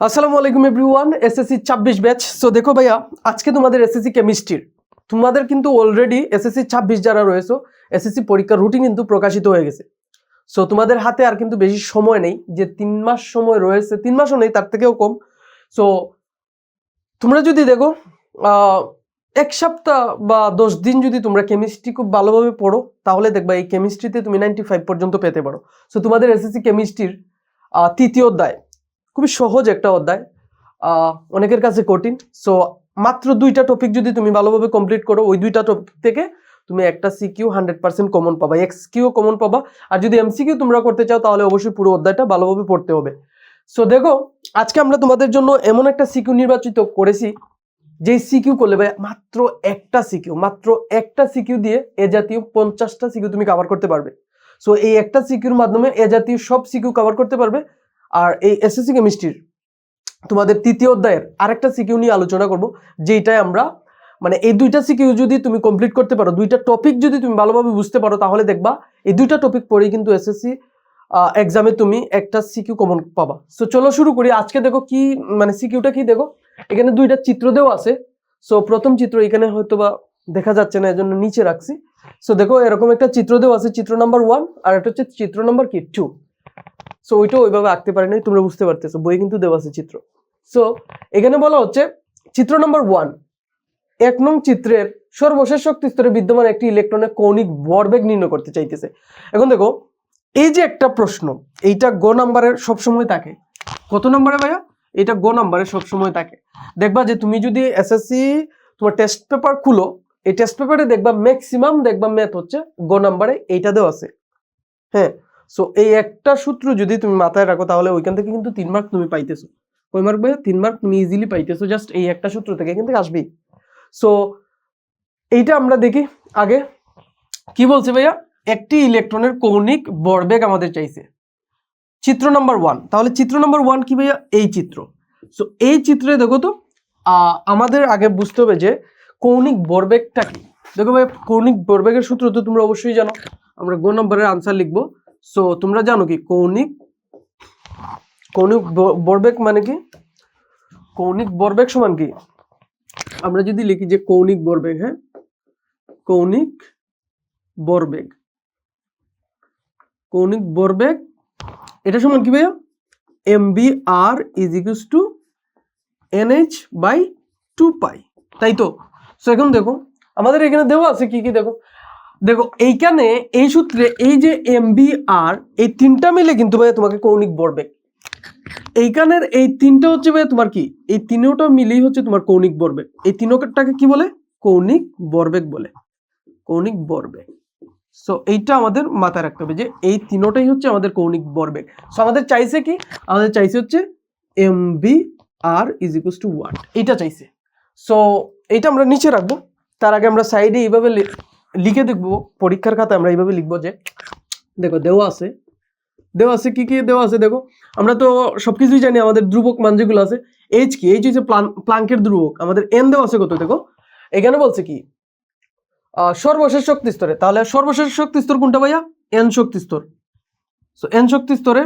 আসসালামু আলাইকুম everyone SSC ছাব্বিশ ব্যাচ সো দেখো ভাইয়া, আজকে তোমাদের এসএসসি কেমিস্ট্রির তোমাদের কিন্তু অলরেডি এসএসসি ছাব্বিশ যারা রয়েছে এসএসসি পরীক্ষার রুটিন কিন্তু প্রকাশিত হয়ে গেছে। সো তোমাদের হাতে আর কিন্তু বেশি সময় নেই, যে তিন মাস সময় রয়েছে, তিন মাসও নেই, তার থেকেও কম। সো তোমরা যদি দেখো এক সপ্তাহ বা দশ দিন যদি তোমরা কেমিস্ট্রি খুব ভালোভাবে পড়ো, তাহলে দেখবা এই কেমিস্ট্রিতে তুমি নাইনটি ফাইভ পর্যন্ত পেতে পারো। সো তোমাদের এসএসসি কেমিস্ট্রির তৃতীয় অধ্যায়। খুবই সহজ একটা অধ্যায়। অনেকের কাছে কঠিন। সো মাত্র দুইটা টপিক যদি তুমি ভালোভাবে কমপ্লিট করো, ওই দুইটা টপিক থেকে তুমি একটা সিকিউ হান্ড্রেড পার্সেন্ট কমন পাবা এক্স কিউ কমন পাবা। আর যদি এমসিকিউ তোমরা করতে চাও, তাহলে অবশ্যই পুরো অধ্যায়টা ভালোভাবে পড়তে হবে। সো দেখো, আজকে আমরা তোমাদের জন্য এমন একটা সিকিউ নির্বাচিত করেছি, যেই সিকিউ করলে ভাই মাত্র একটা সিকিউ মাত্র একটা সিকিউ দিয়ে এ জাতীয় পঞ্চাশটা সিকিউ তুমি কভার করতে পারবে। সো এই একটা সিকিউর মাধ্যমে এ জাতীয় সব সিকিউ কভার করতে পারবে। আর এই এসএসসি কেমিস্ট্রির তোমাদের তৃতীয় অধ্যায়ের আরেকটা সিকিউ নিয়ে আলোচনা করব যেটাই আমরা মানে এই দুইটা সিকিউ যদি তুমি কমপ্লিট করতে পারো, দুইটা টপিক যদি তুমি ভালোভাবে বুঝতে পারো, তাহলে দেখবা এই দুইটা টপিক পড়েই কিন্তু এসএসসি এক্সামে তুমি একটা সিকিউ কমন পাবা। সো চলো শুরু করি। আজকে দেখো কি মানে সিকিউটা কি দেখো? এখানে দুইটা চিত্র দেওয়া আছে। সো প্রথম চিত্র এখানে হয়তো বা দেখা যাচ্ছে না, এজন্য নিচে রাখছি। সো দেখো এরকম একটা চিত্র দেওয়া আছে, চিত্র নাম্বার ওয়ান আর একটা হচ্ছে চিত্র নাম্বার কি? টু সো ওইটা ওইভাবে আঁকতে পারি নাই, তোমরা বুঝতে পারতেছো বই কিন্তু দেওয়া আছে চিত্র। সো এখানে বলা হচ্ছে, চিত্র নাম্বার ওয়ান এক নং চিত্রের সর্বশেষ শক্তি স্তরে বিদ্যমান একটি ইলেকট্রনের কৌণিক ভরবেগ নির্ণয় করতে চাইতেছে। এখন দেখো, এই যে একটা প্রশ্ন, এইটা গ নাম্বারের সবসময় থাকে। কত নাম্বারে ভাইয়া? এটা গ নাম্বারে সবসময় থাকে। দেখবা যে তুমি যদি এসএসসি তোমার টেস্ট পেপার খুলো, এই টেস্ট পেপারে দেখবা ম্যাক্সিমাম দেখবা ম্যাথ হচ্ছে গ নাম্বারে এইটা দেওয়া আছে। হ্যাঁ? সো এই একটা সূত্র যদি তুমি মাথায় রাখো, তাহলে ওইখান থেকে কিন্তু তিন মার্ক তুমি পাইতেছো। ওই মার্ক তিন মার্ক তুমি ইজিলি পাইতেছো জাস্ট এই একটা সূত্র থেকে এখান থেকে আসবেই। সো এইটা আমরা দেখি আগে। কি বলছে ভাইয়া? একটি ইলেকট্রনের কৌণিক ভরবেগ আমাদের চাইছে। চিত্র নাম্বার ওয়ান তাহলে চিত্র নাম্বার ওয়ান কি ভাইয়া? এই চিত্র। সো এই চিত্রে দেখো তো আমাদের আগে বুঝতে হবে যে কৌণিক ভরবেগটা কি। দেখো ভাই কৌণিক ভরবেগের সূত্র তো তোমরা অবশ্যই জানো। আমরা গো নম্বরের আনসার লিখব। সো তোমরা জানো কি, কৌণিক কৌণিক ভরবেগ মানে কি? কৌণিক ভরবেগ সমান কি? আমরা যদি লিখি যে কৌণিক ভরবেগ হ্যাঁ? কৌণিক ভরবেগ কৌণিক ভরবেগ এটা সমান কি ভাইয়া? M V R is equals to N H by two pi. তাই তো? সো এখন দেখো, আমাদের এখানে দেওয়া আছে কি কি দেখো? দেখো, এইখানে এই সূত্রে এই যে এম বি আর এই তিনটা মিলে কিন্তু ভাইয়া তোমাকে কৌণিক ভরবেগ এইখানের এই তিনটা হচ্ছে ভাইয়া তোমার কি? এই তিনোটা মিলেই হচ্ছে তোমার কৌণিক ভরবেগ এই তিনটাকে কি বলে? কৌণিক ভরবেগ বলে। কৌণিক ভরবেগ সো এইটা আমাদের মাথায় রাখতে হবে যে এই তিনোটাই হচ্ছে আমাদের কৌণিক ভরবেগ সো আমাদের চাইছে কি? আমাদের চাইছে হচ্ছে M V R is equal to what এইটা চাইছে। সো এইটা আমরা নিচে রাখব। তার আগে আমরা সাইডে এইভাবে লিখে দেখব, পরীক্ষার খাতায় আমরা এইভাবে লিখব যে, দেখো দেওয়া আছে। দেওয়া আছে কি কি? দেওয়া আছে, দেখো, আমরা তো সবকিছুই জানি, আমাদের ধ্রুবক মান যেগুলো আছে এইচ কি? এইচ হচ্ছে প্লাঙ্কের ধ্রুবক। আমাদের এন দেওয়া আছে কত, দেখো? এখানে বলছে কি? সর্বশেষ শক্তি স্তরে। তাহলে সর্বশেষ শক্তি স্তর কোনটা ভাইয়া? এন শক্তি স্তর। এন শক্তি স্তরে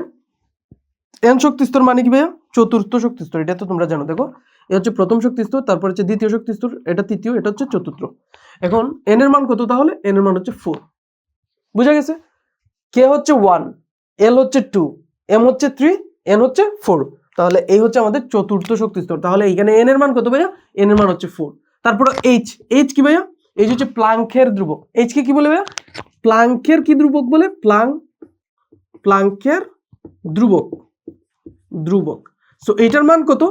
এন শক্তি স্তর মানে কি ভাইয়া? চতুর্থ শক্তি স্তর, এটা তো তোমরা জানো, দেখো। এটা হচ্ছে প্রথম শক্তি স্তর, তারপর হচ্ছে দ্বিতীয় শক্তি স্তর, এটা তৃতীয়, এটা হচ্ছে চতুর্থ। এখন এন এর মান কত তাহলে? এন এর মান হচ্ছে ফোর বুঝা গেছে? কে হচ্ছে ওয়ান এল হচ্ছে টু এম হচ্ছে থ্রি এন হচ্ছে ফোর তাহলে এই হচ্ছে আমাদের চতুর্থ শক্তি স্তর। তাহলে এইখানে এন এর মান কত ভাইয়া? এন এর মান হচ্ছে ফোর তারপরে এইচ এইচ কি ভাইয়া? এইচ হচ্ছে প্লাঙ্কের ধ্রুবক। এইচ কে কি বলে ভাইয়া? প্লাঙ্কের কি ধ্রুবক বলে? প্লাং, প্লাঙ্কের ধ্রুবক। ধ্রুবক। সো এটার মান কত?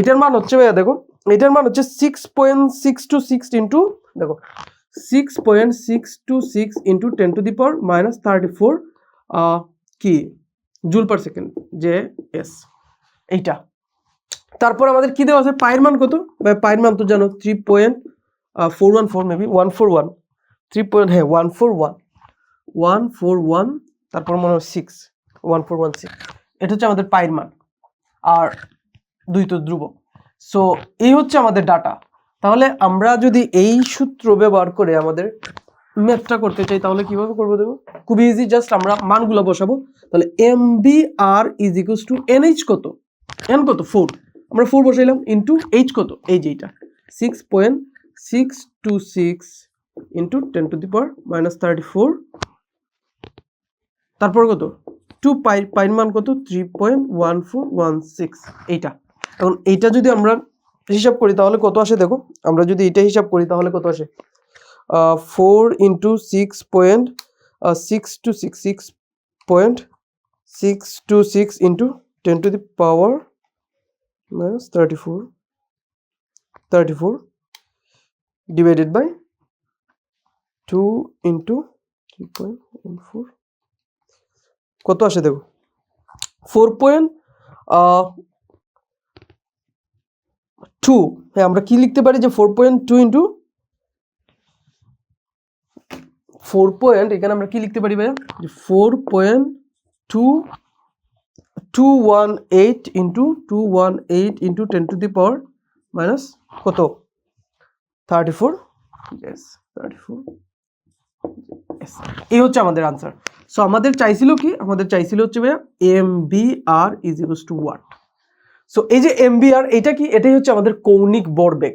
এটার মান হচ্ছে ভাইয়া, দেখো, এটার মান হচ্ছে six point six two six into দেখো six point six two six into ten to the power minus thirty four কি? জুল পার সেকেন্ড যে এস এইটা। তারপর আমাদের কি দেওয়া আছে? পায়ের মান কত? ভাই, পায়ের মান তো জানো three point four one four maybe one four one three point হ্যাঁ one four one one four one তারপর মনে হয় six one four one six এটা হচ্ছে আমাদের পায়ের মান। আর দুই তো ধ্রুব। সো এই হচ্ছে আমাদের ডাটা তাহলে আমরা যদি এই সূত্র ব্যবহার করে আমাদের ম্যাথটা করতে চাই, তাহলে কীভাবে করব দেখো? খুব ইজি জাস্ট আমরা মানগুলো বসাবো। তাহলে M V R is equal to N H কত? এন কত? ফোর আমরা ফোর বসাইলাম ইন্টু এইচ কত? এই যে এইটা। Six point six two six into ten to the power minus thirty four তারপর কত? টু পাই পাইন মান কত? Three point one four one six এইটা। এখন এইটা যদি আমরা হিসাব করি তাহলে কত আসে দেখো? আমরা যদি এটা হিসাব করি তাহলে কত আসে? Four into six point six two six six point six two six into ten to the power minus thirty four thirty four divided by two into three point one four কত আসে দেখো? ফোর পয়েন্ট টু হ্যাঁ আমরা কি লিখতে পারি যে four point two into four point এখানে আমরা কি লিখতে পারি ভাইয়া? যে four point two two one eight into two one eight into ten to the power minus কত? থার্টি ফোর থার্টি ফোর এই হচ্ছে আমাদের আনসার সো আমাদের চাইছিল কি? আমাদের চাইছিল হচ্ছে ভাইয়া M V R is equals to what so এই যে এম বি আর এটা কি? এটাই হচ্ছে আমাদের কৌণিক বরবেগ।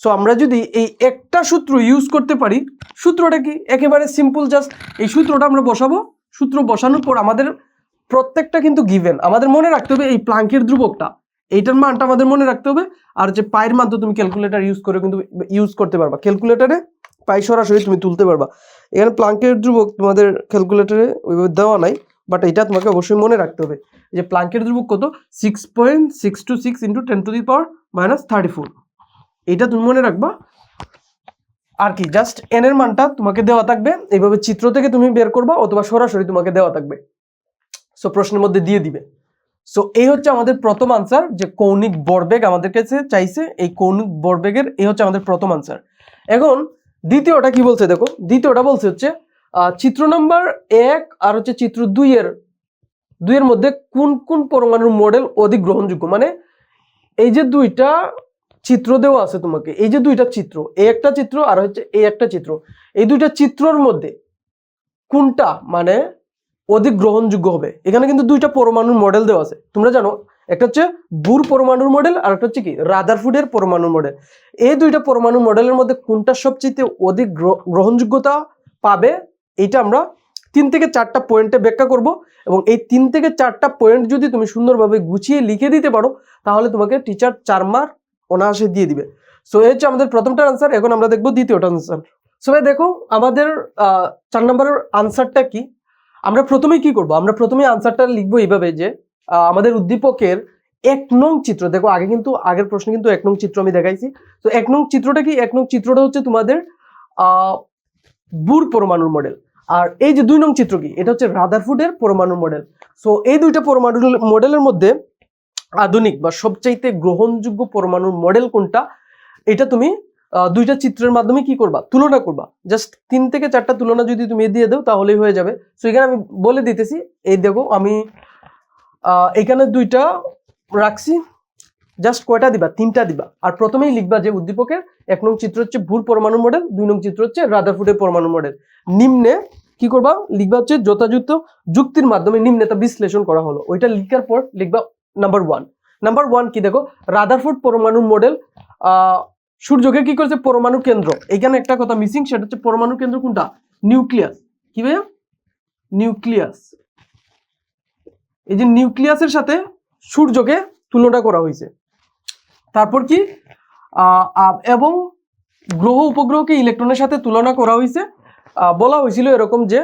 সো আমরা যদি এই একটা সূত্র ইউজ করতে পারি, সূত্রটা কি? একেবারে সিম্পল জাস্ট এই সূত্রটা আমরা বসাবো। সূত্র বসানোর পর আমাদের প্রত্যেকটা কিন্তু গিভেন আমাদের মনে রাখতে হবে এই প্লাঙ্কের ধ্রুবকটা। এইটার মানটা আমাদের মনে রাখতে হবে। আর যে পায়ের মান তো তুমি ক্যালকুলেটর ইউজ করে কিন্তু ইউজ করতে পারবা। ক্যালকুলেটারে পাই সরাসরি তুমি তুলতে পারবা। এখানে প্লাঙ্কের ধ্রুবক তোমাদের ক্যালকুলেটরে ওইভাবে দেওয়া নাই বাট এটা তোমাকে অবশ্যই মনে রাখতে হবে যে প্লাঙ্কের ধ্রুবক কত? Six point six two six into ten to the power minus thirty four এইটা তুমি মনে রাখবা। আর কি জাস্ট এন এর মানটা তোমাকে দেওয়া থাকবে, এইভাবে চিত্র থেকে তুমি বের করবা, অথবা সরাসরি তোমাকে দেওয়া থাকবে। সো প্রশ্নের মধ্যে দিয়ে দিবে। সো এই হচ্ছে আমাদের প্রথম আনসার যে কৌণিক বরবেগ আমাদের কাছে চাইছে, এই কৌণিক বরবেগের, এই হচ্ছে আমাদের প্রথম আনসার এখন দ্বিতীয়টা কি বলছে দেখো? দ্বিতীয়টা বলছে হচ্ছে চিত্র নাম্বার এক আর হচ্ছে চিত্র দুইয়ের দুইয়ের মধ্যে কোন কোন পরমাণুর মডেল অধিক গ্রহণযোগ্য? মানে এই যে দুইটা চিত্র দেওয়া আছে তোমাকে, এই যে দুইটা চিত্র এই একটা চিত্র আর হচ্ছে এই একটা চিত্র, এই দুইটা চিত্রর মধ্যে কোনটা মানে অধিক গ্রহণযোগ্য হবে? এখানে কিন্তু দুইটা পরমাণুর মডেল দেওয়া আছে। তোমরা জানো একটা হচ্ছে বুর পরমাণুর মডেল আর একটা হচ্ছে কি রাদারফুডের পরমাণুর মডেল এই দুইটা পরমাণু মডেলের মধ্যে কোনটা সবচেয়ে অধিক গ্রহণযোগ্যতা পাবে, এইটা আমরা তিন থেকে চারটা পয়েন্টে ব্যাখ্যা করব। এবং এই তিন থেকে চারটা পয়েন্ট যদি তুমি সুন্দরভাবে গুছিয়ে লিখে দিতে পারো, তাহলে তোমাকে টিচার চার মার্ক অনায়াসে দিয়ে দিবে। সো এই হচ্ছে আমাদের প্রথমটার আনসার এখন আমরা দেখব দ্বিতীয়টা আনসার সো ভাই, দেখো, আমাদের চার নম্বরের আনসারটা কি? আমরা প্রথমেই কি করব? আমরা প্রথমেই আনসারটা লিখব এইভাবে যে আমাদের উদ্দীপকের এক নং চিত্র। দেখো, আগে কিন্তু, আগের প্রশ্নে কিন্তু এক নং চিত্র আমি দেখাইছি। তো এক নং চিত্রটা কি? এক নং চিত্রটা হচ্ছে তোমাদের বুর পরমাণুর মডেল আর এই যে দুই নং চিত্র কি? এটা হচ্ছে রাদারফুডের পরমাণুর মডেল সো এই দুইটা পরমাণু মডেলের মধ্যে আধুনিক বা সবচাইতে গ্রহণযোগ্য পরমাণুর মডেল কোনটা? এটা তুমি দুইটা চিত্রের মাধ্যমে কি করবা? তুলনা করবা। জাস্ট তিন থেকে চারটা তুলনা যদি তুমি দিয়ে দাও, তাহলেই হয়ে যাবে। সো এখানে আমি বলে দিতেছি, এই দেখো, আমি এখানে দুইটা রাখছি। জাস্ট কয়টা দিবা? তিনটা দিবা। আর প্রথমেই লিখবা যে উদ্দীপকের এক নং চিত্র হচ্ছে ভুর পরমাণু মডেল দুই নং চিত্র হচ্ছে রাদারফুডের পরমাণু মডেল নিম্নে কি করবা? লিখবা হচ্ছে যথাযথ যুক্তির মাধ্যমে নিম্নে তা বিশ্লেষণ করা হলো। ওইটা লিখার পর লিখবা নাম্বার ওয়ান নাম্বার ওয়ান কি দেখো? রাদারফুড পরমাণু মডেল সূর্যকে কি করেছে? পরমাণু কেন্দ্র। এখানে একটা কথা মিসিং সেটা হচ্ছে পরমাণু কেন্দ্র কোনটা? নিউক্লিয়াস কি ভাইয়া? নিউক্লিয়াস এই যে নিউক্লিয়াসের সাথে সূর্যকে তুলনা করা হয়েছে। তারপর কি? এবং গ্রহ উপগ্রহকে ইলেকট্রনের সাথে তুলনা করা হয়েছে। বলা হয়েছিল এরকম যে,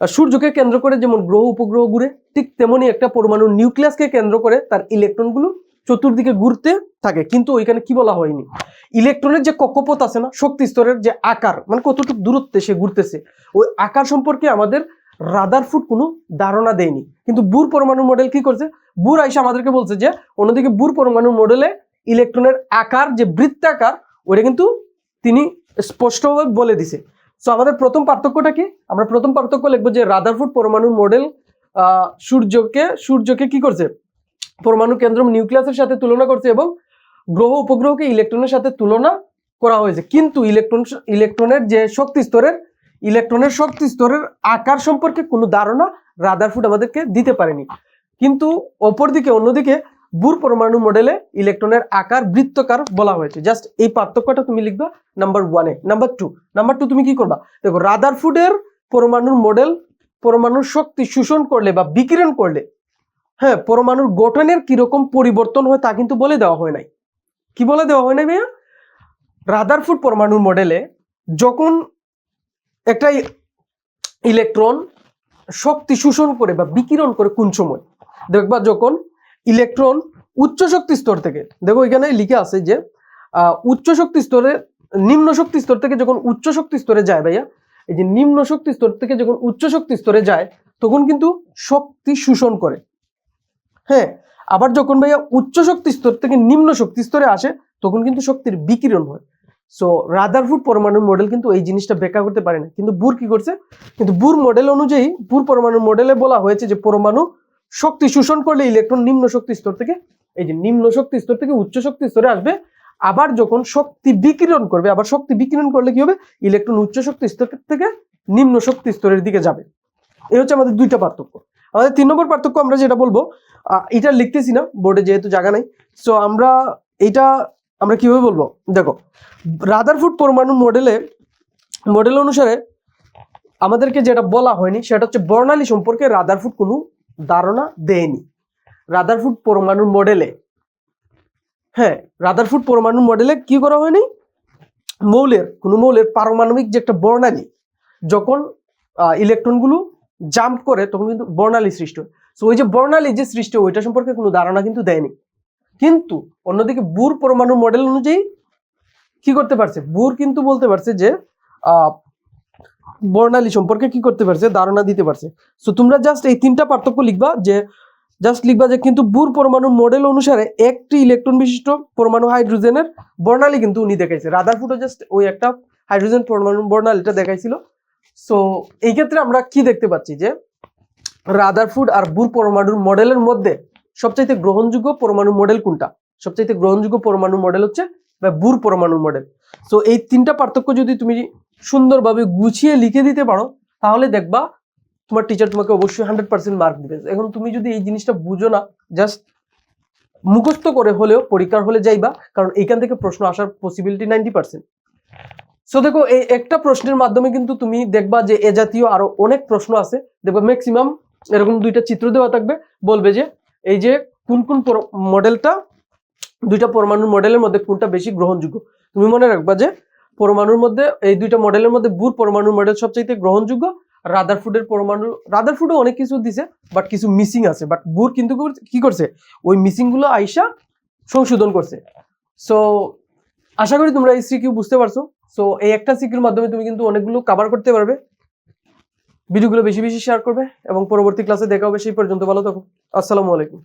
সূর্যকে কেন্দ্র করে যেমন গ্রহ উপগ্রহ ঘুরে, ঠিক তেমনি একটা পরমাণুর নিউক্লিয়াসকে কেন্দ্র করে তার ইলেকট্রনগুলো চতুর্দিকে ঘুরতে থাকে। কিন্তু ওইখানে কি বলা হয়নি? ইলেকট্রনের যে কক্ষপথ আছে না, শক্তি স্তরের যে আকার মানে কতটুকু দূরত্বে সে ঘুরতেছে, ওই আকার সম্পর্কে আমাদের রাদারফুড কোনো ধারণা দেয়নি। কিন্তু বুর পরমাণু মডেল কি করছে? বুর আইসা আমাদেরকে বলছে যে, অন্যদিকে বুর পরমাণু মডেলে ইলেকট্রনের আকার, যে বৃত্তাকার ওটা কিন্তু তিনি স্পষ্টভাবে বলে দিছে। সো আমাদের প্রথম পার্থক্যটা কি? আমরা প্রথম পার্থক্য লিখব যে রাদারফুড পরমাণু মডেল সূর্যকে সূর্যকে কি করছে? পরমাণু কেন্দ্র নিউক্লিয়াসের সাথে তুলনা করছে এবং গ্রহ উপগ্রহকে ইলেকট্রনের সাথে তুলনা করা হয়েছে। কিন্তু ইলেকট্রন ইলেকট্রনের যে শক্তি স্তরের ইলেকট্রনের শক্তি স্তরের আকার সম্পর্কে কোনো ধারণা রাদারফুড আমাদেরকে দিতে পারেনি। কিন্তু অপরদিকে, অন্যদিকে, বুর পরমাণু মডেলে ইলেকট্রনের আকার বৃত্তকার বলা হয়েছে। জাস্ট এই পার্থক্যটা তুমি লিখবা নাম্বার ওয়ানে নাম্বার টু নাম্বার টু তুমি কি করবা? দেখো রাদারফুডের পরমাণুর মডেল পরমাণুর শক্তি শোষণ করলে বা বিকিরণ করলে হ্যাঁ পরমাণুর গঠনের কীরকম পরিবর্তন হয় তা কিন্তু বলে দেওয়া হয় নাই। কি বলে দেওয়া হয় নাই ভাইয়া? রাদারফুড পরমাণুর মডেলে যখন একটা ইলেকট্রন শক্তি শোষণ করে বা বিকিরণ করে কোন সময়? দেখবা যখন ইলেকট্রন উচ্চ শক্তি স্তর থেকে, দেখো এখানে লিখে আছে যে উচ্চ শক্তি স্তরে, নিম্ন শক্তি স্তর থেকে যখন উচ্চ শক্তি স্তরে যায় ভাইয়া, এই যে নিম্ন শক্তি স্তর থেকে যখন উচ্চ শক্তি স্তরে যায়, তখন কিন্তু শক্তি শোষণ করে। হ্যাঁ আবার যখন ভাইয়া উচ্চ শক্তি স্তর থেকে নিম্ন শক্তি স্তরে আসে, তখন কিন্তু শক্তির বিকিরণ হয়। সো রাদারফুড পরমাণুর মডেল কিন্তু এই জিনিসটা ব্যাখ্যা করতে পারে না। কিন্তু বুর কি করছে? কিন্তু বুর মডেল অনুযায়ী বুর পরমাণুর মডেলে বলা হয়েছে যে পরমাণু শক্তি শোষণ করলে ইলেকট্রন নিম্ন শক্তি স্তর থেকে, এই যে নিম্ন শক্তি স্তর থেকে উচ্চ শক্তি স্তরে আসবে। আবার যখন শক্তি বিকিরণ করবে, আবার শক্তি বিকিরণ করলে কি হবে? ইলেকট্রন উচ্চ শক্তি স্তর থেকে নিম্ন শক্তি স্তরের দিকে যাবে। এই হচ্ছে আমাদের দুইটা পার্থক্য। আমাদের তিন নম্বর পার্থক্য আমরা যেটা বলব এটা লিখতেছি না বোর্ডে যেহেতু জায়গা নাই। সো আমরা এটা আমরা কীভাবে বলব? দেখো রাদারফুড পরমাণু মডেলে মডেল অনুসারে আমাদেরকে যেটা বলা হয়নি, সেটা হচ্ছে বর্ণালী সম্পর্কে রাদারফুড কোনো ধারণা দেয়নি। রাদারফুড পরমাণুর মডেলে হ্যাঁ রাদারফুড পরমাণু মডেলে কি করা হয়নি? মৌলের, কোনো মৌলের পারমাণবিক যে একটা বর্ণালী, যখন ইলেকট্রনগুলো জাম্প করে, তখন কিন্তু বর্ণালী সৃষ্টি হয়। সো ওই যে বর্ণালী যে সৃষ্টি ওইটা সম্পর্কে কোনো ধারণা কিন্তু দেয়নি। কিন্তু অন্যদিকে বুর পরমাণু মডেল অনুযায়ী কি করতে পারছে? বুর কিন্তু বলতে পারছে যে বর্ণালী সম্পর্কে কি করতে পারছে? ধারণা দিতে পারছে। সো তোমরা জাস্ট এই তিনটা পার্থক্য লিখবা যে জাস্ট লিখবা যে কিন্তু বুর পরমাণু মডেল অনুসারে একটি ইলেকট্রন বিশিষ্ট পরমাণু হাইড্রোজেনের বর্ণালী কিন্তু উনি দেখাইছে। রাদারফুডও জাস্ট ওই একটা হাইড্রোজেন পরমাণু বর্ণালীটা দেখাইছিল। সো এই ক্ষেত্রে আমরা কি দেখতে পাচ্ছি যে রাদারফুড আর বুর পরমাণুর মডেলের মধ্যে সবচাইতে গ্রহণযোগ্য পরমাণু মডেল কোনটা? সবচাইতে গ্রহণযোগ্য পরমাণু মডেল হচ্ছে বা বুর পরমাণু মডেল। সো এই তিনটা পার্থক্য যদি তুমি সুন্দরভাবে গুছিয়ে লিখে দিতে পারো, তাহলে দেখবা তোমার টিচার তোমাকে অবশ্যই হান্ড্রেড পার্সেন্ট মার্ক দিবে। এখন তুমি যদি এই জিনিসটা বুঝো না জাস্ট মুখস্থ করে হলেও, পরীক্ষার হলে যাইবা, কারণ এইখান থেকে প্রশ্ন আসার পসিবিলিটি নাইনটি পার্সেন্ট সো দেখো, এই একটা প্রশ্নের মাধ্যমে কিন্তু তুমি দেখবা যে এ জাতীয় আরও অনেক প্রশ্ন আছে। দেখবা ম্যাক্সিমাম এরকম দুইটা চিত্র দেওয়া থাকবে, বলবে যে এই যে কোন কোন মডেলটা দুইটা পরমাণুর মডেলের মধ্যে কোনটা বেশি গ্রহণযোগ্য? তুমি মনে রাখবা যে পরমাণুর মধ্যে, এই দুইটা মডেলের মধ্যে বুর পরমাণুর মডেল সবচাইতে গ্রহণযোগ্য রাদারফুডের পরমাণু রাদার রাদারফুডও অনেক কিছু দিছে বাট কিছু মিসিং আছে বাট বুর কিন্তু কি করছে? ওই মিসিংগুলো আইসা সংশোধন করছে। সো আশা করি তোমরা এই সিকিউ বুঝতে পারছ। সো এই একটা সিকিউর মাধ্যমে তুমি কিন্তু অনেকগুলো কভার করতে পারবে। ভিডিওগুলো বেশি বেশি শেয়ার করবে এবং পরবর্তী ক্লাসে দেখা হবে, সেই পর্যন্ত ভালো থাকো আসসালামু আলাইকুম।